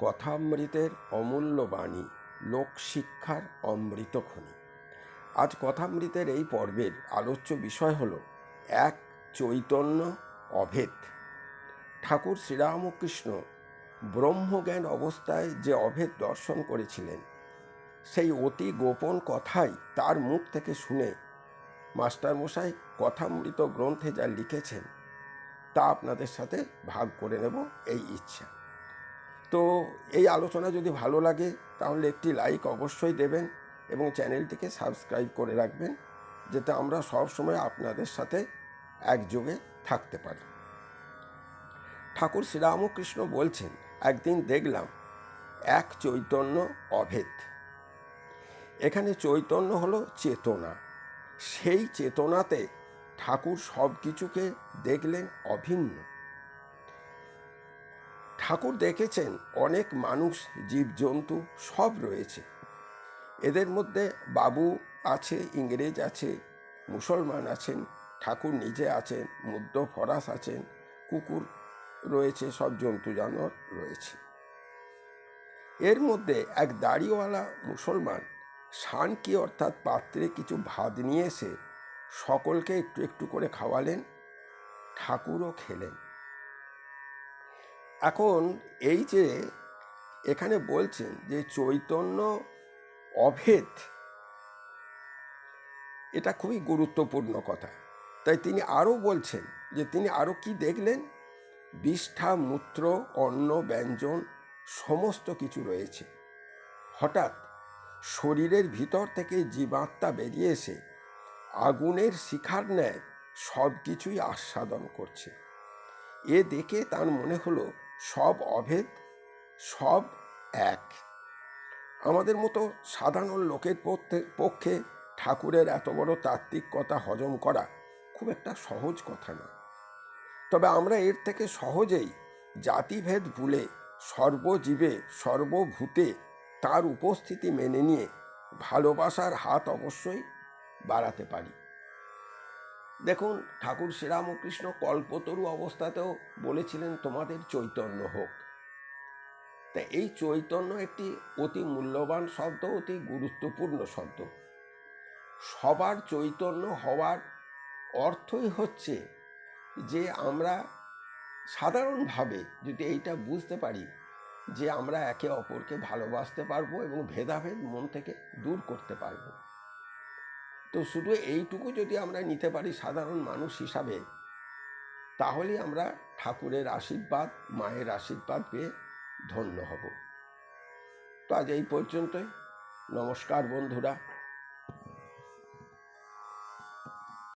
কথামৃতের অমূল্য বাণী, লোকশিক্ষার অমৃত খনি। আজ কথামৃতের এই পর্বের আলোচ্য বিষয় হল এক চৈতন্য অভেদ। ঠাকুর শ্রীরামকৃষ্ণ ব্রহ্মজ্ঞান অবস্থায় যে অভেদ দর্শন করেছিলেন, সেই অতি গোপন কথাই তার মুখ থেকে শুনে মাস্টারমশাই কথামৃত গ্রন্থে যা লিখেছেন, তা আপনাদের সাথে ভাগ করে নেব এই ইচ্ছা। তো এই আলোচনা যদি ভালো লাগে, তাহলে একটি লাইক অবশ্যই দেবেন এবং চ্যানেলটিকে সাবস্ক্রাইব করে রাখবেন, যাতে আমরা সবসময় আপনাদের সাথে একযোগে থাকতে পারি। ঠাকুর শ্রীরামকৃষ্ণ বলছেন, একদিন দেখলাম এক চৈতন্য অভেদ। এখানে চৈতন্য হলো চেতনা। সেই চেতনাতে ঠাকুর সব কিছুকে দেখলেন অভিন্ন। ঠাকুর দেখেছেন, অনেক মানুষ, জীবজন্তু সব রয়েছে। এদের মধ্যে বাবু আছে, ইংরেজ আছে, মুসলমান আছেন, ঠাকুর নিজে আছেন মুদ্র ফরাস আছেন, কুকুর রয়েছে, সব জন্তু জানোয়ার রয়েছে। এর মধ্যে এক দাড়িওয়ালা মুসলমান, শানকি অর্থাৎ পাত্রে কিছু ভাত নিয়ে এসে সকলকে একটু একটু করে খাওয়ালেন, ঠাকুরও খেলেন। এখন এই যে এখানে বলছেন যে চৈতন্য অভেদ, এটা খুবই গুরুত্বপূর্ণ কথা। তাই তিনি আরও বলছেন যে তিনি আরও কি দেখলেন? বিষ্ঠা, মূত্র, অন্ন, ব্যঞ্জন, সমস্ত কিছু রয়েছে। হঠাৎ শরীরের ভিতর থেকে জীবাত্মা বেরিয়ে এসে আগুনের শিখার ন্যায় সব কিছুই আস্বাদন করছে। এ দেখে তার মনে হলো সব অভেদ, সব এক। আমাদের মতো সাধারণ লোকের পক্ষে ঠাকুরের এত বড় তাত্ত্বিক কথা হজম করা খুব একটা সহজ কথা না তবে আমরা এর থেকে সহজেই জাতিভেদ ভুলে, সর্বজীবে, সর্বভূতে তার উপস্থিতি মেনে নিয়ে ভালোবাসার হাত অবশ্যই বাড়াতে পারি। দেখুন, ঠাকুর শ্রীরামকৃষ্ণ কল্পতরু অবস্থাতেও বলেছিলেন তোমাদের চৈতন্য হোক। তা এই চৈতন্য একটি অতি মূল্যবান শব্দ, অতি গুরুত্বপূর্ণ শব্দ। সবার চৈতন্য হওয়ার অর্থই হচ্ছে যে আমরা সাধারণভাবে যদি এইটা বুঝতে পারি, যে আমরা একে অপরকে ভালোবাসতে পারব এবং ভেদাভেদ মন থেকে দূর করতে পারব। তো শুধু এইটুকু যদি আমরা নিতে পারি সাধারণ মানুষ হিসাবে তাহলে আমরা ঠাকুরের আশীর্বাদ, মায়ের আশীর্বাদ পেয়ে ধন্য হব। তো আজ এই পর্যন্তই। নমস্কার বন্ধুরা।